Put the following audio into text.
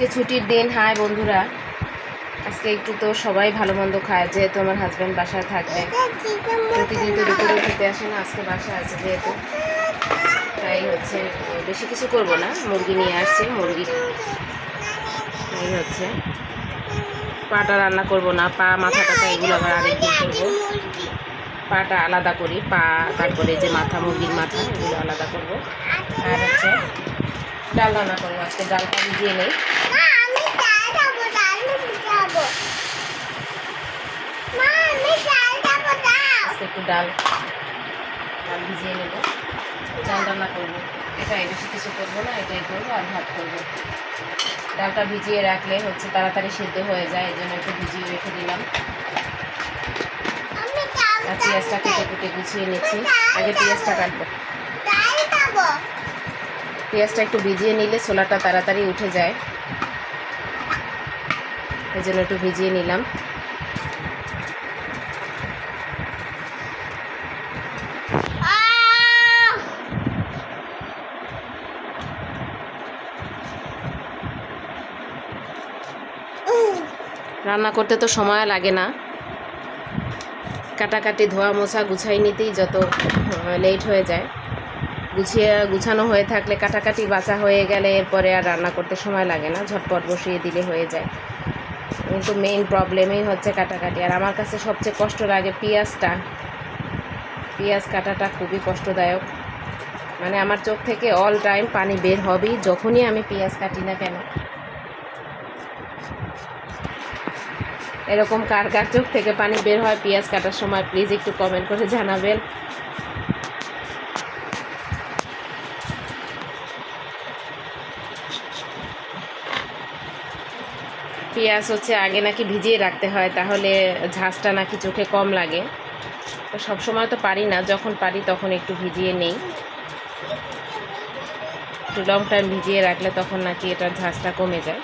আজকে ছুটির দিন। হাই বন্ধুরা, আজকে একটু তো সবাই ভালো মন্দ খায়, যেহেতু আমার হাজব্যান্ড বাসায় থাকবে। প্রতিদিন তো দুপুরে খেতে আসে না, আজকে বাসায় আছে যেহেতু। তাই হচ্ছে বেশি কিছু করব না। মুরগি নিয়ে আসছে, মুরগি। এই হচ্ছে। পাটা রান্না করব না, পা, মাথা টাথা এগুলো আবার আরেকদিন করব। পাটা আলাদা করি, পা, তারপরে যে মাথা, মুরগির মাথা, এগুলো আলাদা করব। আর হচ্ছে ডাল রান্না করব আজকে ডালটা ভিজিয়ে নেই। একটু ডাল ডাল ভিজিয়ে নেব। ডাল রান্না করব। এটাই বেশি কিছু করব না এটাই করব আর ভাত করব। ডালটা ভিজিয়ে রাখলে হচ্ছে তাড়াতাড়ি সিদ্ধ হয়ে যায় এই জন্য একটু ভিজিয়ে রেখে দিলাম। আর পেঁয়াজটা কেটে কুটে গুছিয়ে নিচ্ছি। আগে পেঁয়াজটা কাটবো। পেঁয়াজটা একটু ভিজিয়ে নিলে ছোলাটা তাড়াতাড়ি উঠে যায়। এই জন্য একটু ভিজিয়ে নিলাম। রান্না করতে তো সময় লাগে না। কাটাকাটি ধোয়া মোছা গুছাই নিতেই যত লেট হয়ে যায়। গুছিয়ে গুছানো হয়ে থাকলে কাটাকাটি বাঁচা হয়ে গেলে এরপরে আর রান্না করতে সময় লাগে না, ঝটপট বসিয়ে দিলে হয়ে যায়। কিন্তু মেইন প্রবলেমই হচ্ছে কাটাকাটি। আর আমার কাছে সবচেয়ে কষ্ট লাগে পেঁয়াজটা। পেঁয়াজ কাটাটা খুবই কষ্টদায়ক। মানে আমার চোখ থেকে অল টাইম পানি বের হবেই যখনই আমি পেঁয়াজ কাটি না কেন। এরকম কার কার চোখ থেকে পানি বের হয়, পেঁয়াজ কাটার সময় প্লিজ একটু কমেন্ট করে জানাবেন। পেঁয়াজ হচ্ছে আগে নাকি ভিজিয়ে রাখতে হয়, তাহলে ঝাঁজটা নাকি চোখে কম লাগে। তো সবসময় তো পারি না, যখন পারি তখন একটু ভিজিয়ে নেই। একটু লং টাইম ভিজিয়ে রাখলে তখন নাকি এটার ঝাঁজটা কমে যায়।